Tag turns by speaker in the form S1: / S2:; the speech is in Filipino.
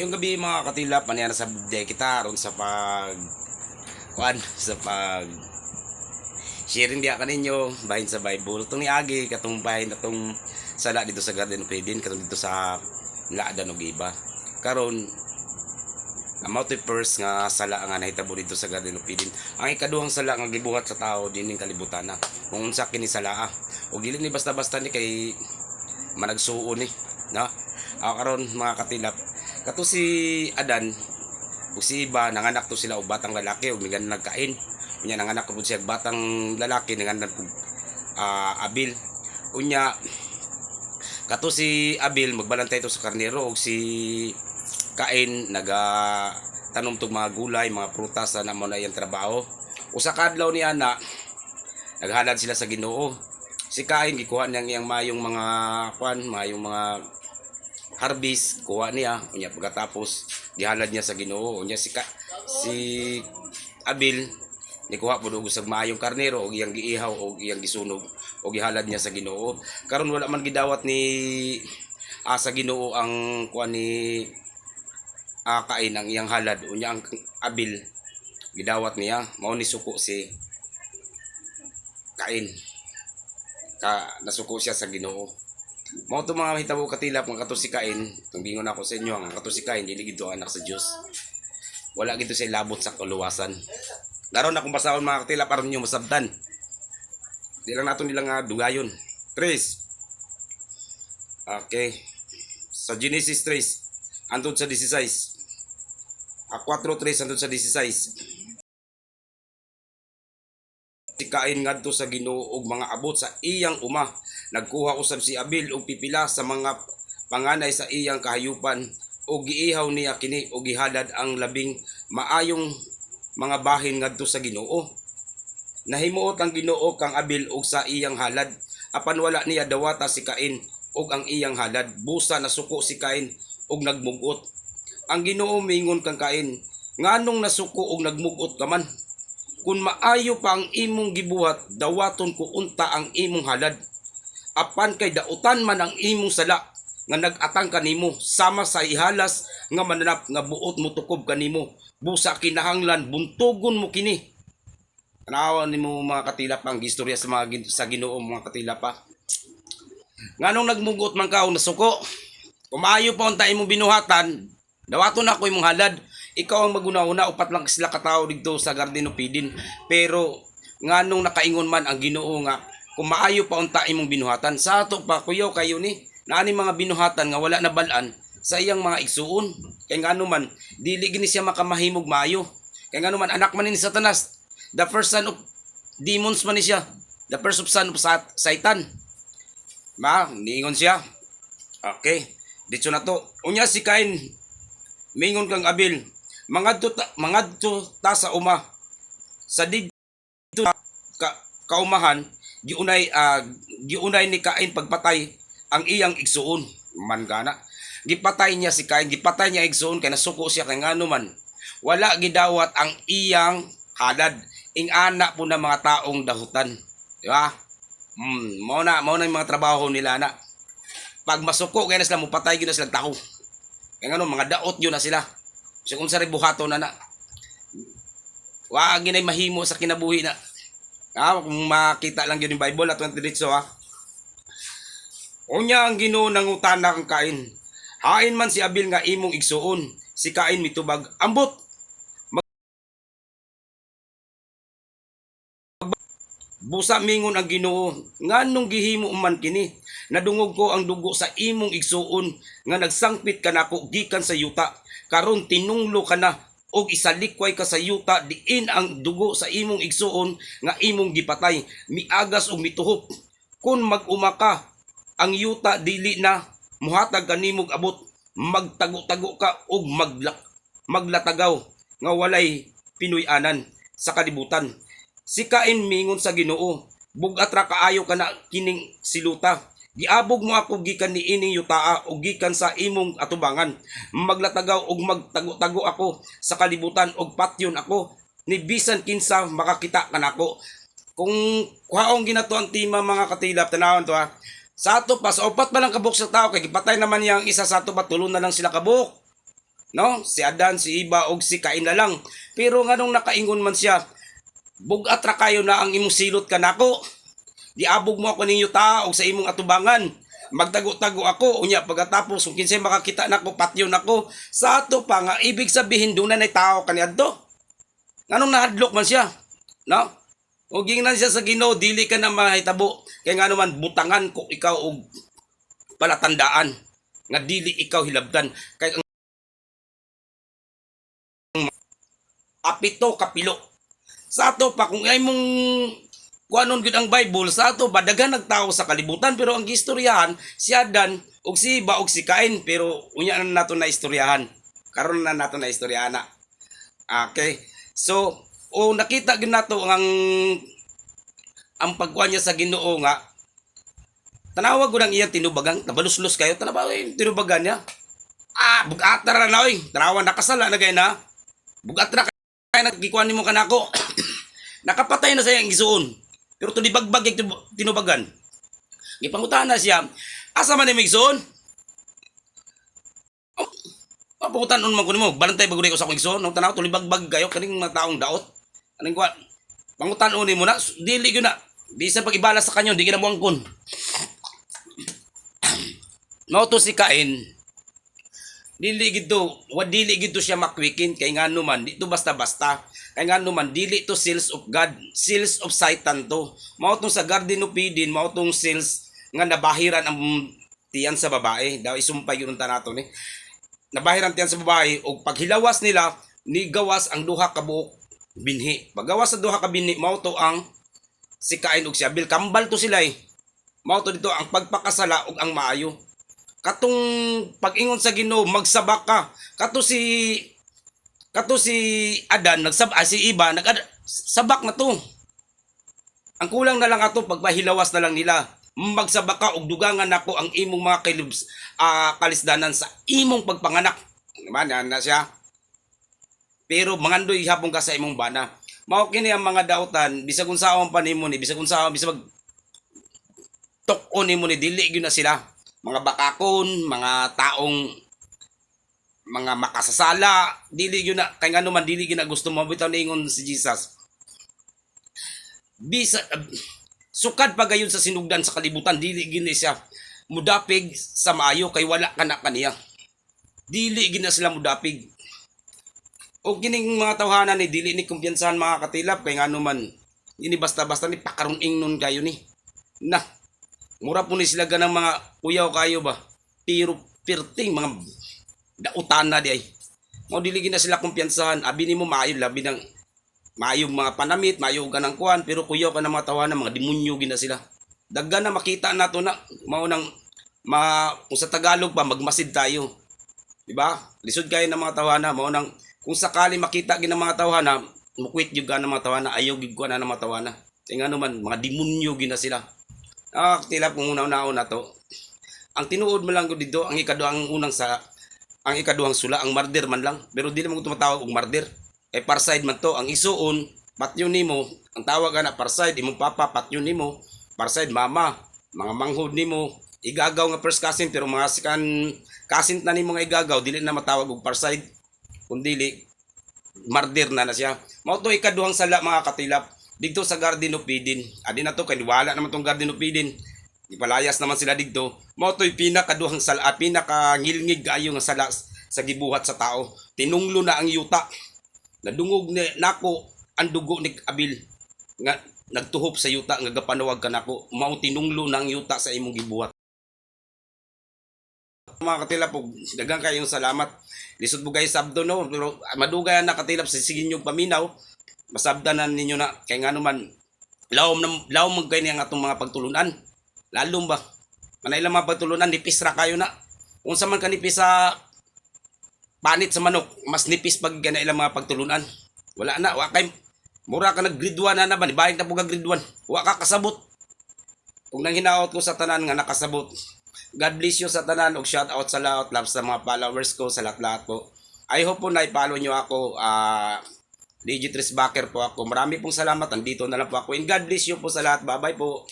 S1: Yung gabi mga katilap, manyan sa day kita ron sa pag kuan sa pag sharing diya kaninyo bahin sa Bible. Itong ni Agi katong bahin atong sala dito sa Garden of Eden katong dito sa Laadan og iba. Karon amount of first nga sala nga nahitabo dito sa Garden of Eden. Ang ikaduhang sala nga gibuhat sa tao dining kalibutan na. Kung unsa kini sala ah. O dili ni basta-basta ni kay managsuon ni, no? Ako karon mga katilap, kato si Adan ug si Iba nanganak to sila og batang lalaki ug migan nagkain. Unya nanganak ko siya og batang lalaki nanganak og ah, Abil. Unya kato si Abil magbalantay to sa karnero ug si Kain naga tanom tog mga gulay, mga prutas na mo na iyang trabaho. Usa ka adlaw ni ana naghalad sila sa Ginoo. Si Kain gikuha niyang iyang mayong mga kwan, mayong mga harvest kuha niya. Unya pagkatapos gihalad niya sa Ginoo. Unya si ka, si Abil nikuha pud og sa maayong karnero og iyang giihaw og iyang gisunog og gihalad niya sa Ginoo. Karon wala man gidawat ni ah, sa Ginoo ang kuha ni ah, kain ang iyang halad. Unya ang Abil gidawat niya. Mao ni suko si kain. Ka nasuko siya sa Ginoo Mao to mga hitabo katilap ng katusikain, kung gingon ako sa inyo, ang katusikain dili gito anak sa Dios. Wala gito sa labot sa kaluwasan. Daron akong basahon mga katilap aron niyo masabtan. Di lang nato nila nga dugayon. Tres. Okay. Sa Genesis 3, andun sa 16. A 4.3 andun sa 16 kain ngadto sa Ginoo og mga abot sa iyang uma. Nagkuha usab si Abil og pipila sa mga panganay sa iyang kahayupan. Og giihaw niya kini og gihalad ang labing maayong mga bahin ngadto sa Ginoo. Nahimuot ang Ginoo kang Abil og sa iyang halad. Apan wala niya dawata si Kain og ang iyang halad. Busa nasuko si Kain og nagmugot. Ang Ginoo mingon kang Kain nganong nasuko og nagmugot ka man kung maayo pa ang imong gibuhat dawaton ko unta ang imong halad. Apan kay dautan man ang imong sala nga nagatang kanimo sama sa ihalas nga mananap nga buot mo tukob kanimo. Busa kinahanglan buntugon mo kini. Tanawa nimo mga katilap ang gistorya sa mga sa Ginoo mga katilap pa nganong nagmugot man ka o nasuko kumayo pa unta imong binuhatan dawaton ako imong halad ikaw ang maguna-una upat lang sila katao dito sa Garden of Eden. Pero nganong nakaingon man ang Ginoo nga kung maayo pa unta imong binuhatan. Sa ato pa kuyaw kayo ni naani mga binuhatan nga wala na balaan sa iyang mga igsuon. Kay ngano man dili gini siya makamahimog maayo. Kay ngano man anak man ni Satanas the first son of demons man ni siya. The first of son of Sat- Satan. Ma niingon siya. Okay dito na to. Unya si Cain mingon kang Abil mangadto mangadto ta sa uma. Sa dito ka, kaumahan giunay ah, giunay ni Kain pagpatay ang iyang igsuon. Man gana gipatay niya si Kain gipatay niya igsuon kay nasuko siya kay ngano man. Wala gidawat ang iyang halad. Ing ana po ng mga taong dahutan. Di ba? Mm, mao na mao na yung mga trabaho nila na. Pag masuko kaya na sila mupatay gyud na sila tao kaya ngano mga daot yun na sila So kung sa buhato na na. Wa ginay mahimo sa kinabuhi na. Ah, kung makita lang yun yung Bible at 20 diretso ha. Unya ang Ginoo nangutana kang kain. Hain man si Abil nga imong igsuon, si kain mitubag ambot. Busa mingon ang Ginoo, nganong gihimo man kini? Nadungog ko ang dugo sa imong igsuon nga nagsangpit ka nako gikan sa yuta. Karon tinunglo ka na og isalikway ka sa yuta diin ang dugo sa imong igsuon nga imong gipatay. Miagas og mituhop kun mag-uma ka ang yuta dili na muhatag kanimog abot. Magtago-tago ka og maglak maglatagaw nga walay pinuy-anan sa kalibutan si Kain mingon sa Ginoo bugat ra kaayo ka na kining siluta Giabog mo ako gikan ni ining yutaa o gikan sa imong atubangan. Maglatagaw og magtago-tago ako sa kalibutan og patyon ako ni bisan kinsa makakita kanako. Kung kuhaong ginato ang tima mga katilap tanawon to ha. Sa ato pa sa upat pa lang kabuk sa tao kay gipatay naman yang isa sa ato pa tulo na lang sila kabuk. No? Si Adan, si Iba, og si Kain na lang. Pero nga nung nakaingon man siya, bugat ra kayo na ang imong silot ka nako. Diabog mo ako ninyo ta og sa imong atubangan. Magtago-tago ako unya pagkatapos kung kinsay makakita nako patyo nako sa ato pa nga ibig sabihin na nay tao kaniadto. Nganong nahadlok man siya? No? O gingnan siya sa Ginoo dili ka na mahitabo kay nga naman butangan ko ikaw og palatandaan nga dili ikaw hilabdan kay ang apito kapilo sa ato pa kung ay mong kuanon gud ang Bible sa ato ba daghan nagtawo sa kalibutan pero ang gistoryahan si Adan og si Iba og si Cain pero unya na nato na istoryahan. Karon na nato na istoryahan na. Okay. So o nakita gyud nato ang ang pagkuha niya sa Ginoo nga tanawa ko ng iyang tinubagang nabaluslos kayo tanawa yung tinubagan niya. Ah bugata ra na oy tanawa nakasala na gay na. Bugat ra kay nagkikuan nimo kanako nakapatay na sa iyang gisuon. Pero to bagbag yung tinu- tinubagan. Gipangutan na siya. Asa man ni gisuon? Oh, pangutan man ko nimo balantay baguri ko sa akong gisuon? Nang tanaw to bagbag kayo kaning mga taong daot. Kaning kuan pangutan nimo na dili gyud na. Bisa pag ibala sa kanyo di gina mo angkon Mao to si Kain. Dili gito, wa dili gito siya makwikin kay ngano man dito basta-basta. Kay ngano man dili to sales of God, sales of Satan to. Mao tong sa Garden of Eden, mao tong sales nga nabahiran ang tiyan sa babae. Daw isumpay yun ta nato ni. Nabahiran tiyan sa babae og paghilawas nila ni gawas ang duha ka buok binhi. Paggawas sa duha ka binhi, mao to ang si Kain ug si Abel. Kambal to sila eh. Mao to dito ang pagpakasala ug ang maayo katong pag-ingon sa Ginoo magsabak ka. Kato si kato si Adan nagsab ah, si Iba nag sabak na to. Ang kulang na lang ato pagpahilawas na lang nila. Magsabak ka og dugangan nako ang imong mga kilibs ah, kalisdanan sa imong pagpanganak. Naman yan na siya. Pero mangandoy hapon ka sa imong bana. Mao kini ang mga dautan bisag unsaon pa nimo ni bisag unsaon bisag tok-on nimo ni dili gyud na sila mga bakakon, mga taong mga makasasala, dili gyud na kay ngano man dili gyud na gusto mo bitaw niingon si Jesus. Bisa uh, sukad pa gayon sa sinugdan sa kalibutan dili na siya mudapig sa maayo kay wala ka na kaniya. Dili gyud na sila mudapig. O kining mga tawhanan ni dili ni kumpiyansahan mga katilap kay ngano man ini basta-basta ni pakaron ingnon kayo ni. Na, Mura po ni sila ganang mga kuyaw kayo ba? Pero pirting mga dautan na di ay. Mo diligin na sila kumpiyansahan. Abi ni mo maayo labi ng maayong mga panamit, maayo ganang kuan, pero kuyaw ka na mga tawanan, mga demonyo gina sila. Daggan na makita nato na mao nang ma, kung sa Tagalog pa magmasid tayo. Di ba? Lisod kayo ng mga tawanan, mao nang kung sakali makita gina mga tawanan, mukwit yung ka ng mga tawanan, ayaw gid ko na ng mga tawanan. Kaya nga naman, mga demonyo gina sila. Ah, tilap kung una-una to. Ang tinuod mo lang ko dito, ang ikaduhang unang sa ang ikaduhang sula, ang marder man lang. Pero di naman ko tumatawag og marder. Eh parside man to, ang isuon, patyon nimo, ang tawag na parside, imong papa patyon nimo, parside mama, mga manghod nimo, igagaw nga first cousin pero mga sikan cousin na nimo nga igagaw dili na matawag og parside kun dili marder na na siya. Mao to ikaduhang sala mga katilap dito sa Garden of Eden. Adi na to kay wala naman tong Garden of Eden. Ipalayas naman sila dito. Mao to'y pinakaduhang sala, pinakangilngig kaayo nga sala sa gibuhat sa tao. Tinunglo na ang yuta. Nadungog ni nako ang dugo ni Abil nga nagtuhop sa yuta nga gapanawag ka nako. Mao tinunglo na ang yuta sa imong gibuhat. Mga katilap, og daghang kayong salamat. Lisod mo guys sabdo no, pero madugay na katilap sa sige nyo paminaw masabdanan ninyo na. Kay nga naman lawom na lawom kayo ang atong mga pagtulunan. Lalong ba? Manay lang mga pagtulunan nipis ra kayo na. Kung sa man ka nipis sa panit sa manok mas nipis pag ganay ilang mga pagtulunan. Wala na wa kay mura ka nag grade 1 na naman ibalik na ka grade 1 wa ka kasabot. Kung nang hinaot ko sa tanan nga nakasabot God bless you sa tanan og shout out sa lahat love sa mga followers ko sa lahat-lahat po. I hope po na i-follow nyo ako ah Digitris Backer po ako. Marami pong salamat. Andito na lang po ako. And God bless you po sa lahat. Bye-bye po.